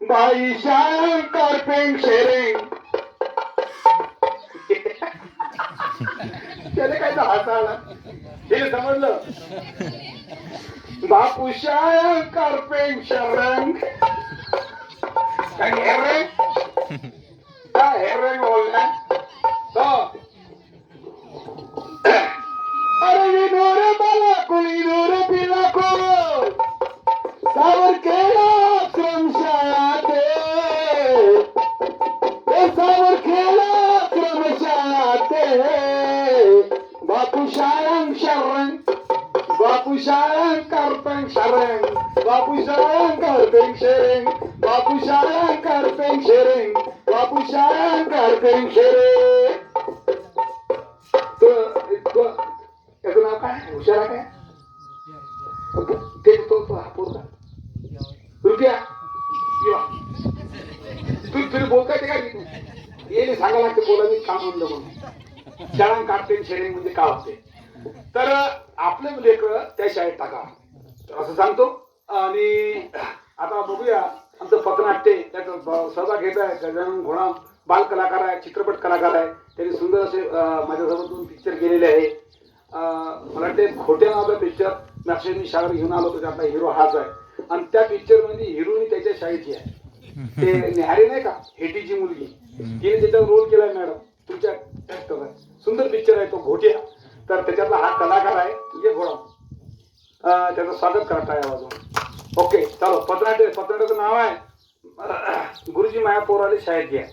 बाई शंकर पेंग शेरेंग त्याला काय हसा आला हे समजलं? बापू शंकर पेंग शेरेंग काय काय बापू शाळंग शरण बापू शाळंग करपेंग शरण बापू शाळंग करपेंग शेरेंग बापू शाळंग करपेंग शेरेंग बापू शाळंग करपेंग त्याचं नाव काय? हुशार काय? ते तो तो हा पोरगा. रुपया. तू तुला बोलता येते काय? ये नाही सांगा लागते बोला मी काम म्हणलं म्हणून. शाळा काढते शेरिंग म्हणजे काय होते? तर आपले लेकर त्या शाळेत टाका. असं सांगतो. आणि आता बघूया आमचं पथनाट्य त्यात ब- सहभाग घेत आहे गजानन घोणा बाल कलाकार आहे चित्रपट कलाकार आहे. त्यांनी सुंदर असे माझ्यासोबत दोन पिक्चर केलेले आहे. मला वाटते खोटे नावाचा पिक्चर मी शाळेत घेऊन आलो होतो त्यातला हिरो हाच आहे. आणि त्या पिक्चरमध्ये हिरोनी त्याच्या शाळेची आहे. ते निहारी नाही का? हेटीची मुलगी. तिने त्याच्यावर रोल केलाय मॅडम तुमच्या. सुंदर पिक्चर आहे तो घोट्या. तर त्याच्यातला हा कलाकार आहे तुझे घोडा त्याचं स्वागत करता या बाजून ओके चालो पत्राटे पत्राटेचं नाव आहे गुरुजी माया पोराले शाळेत घ्या.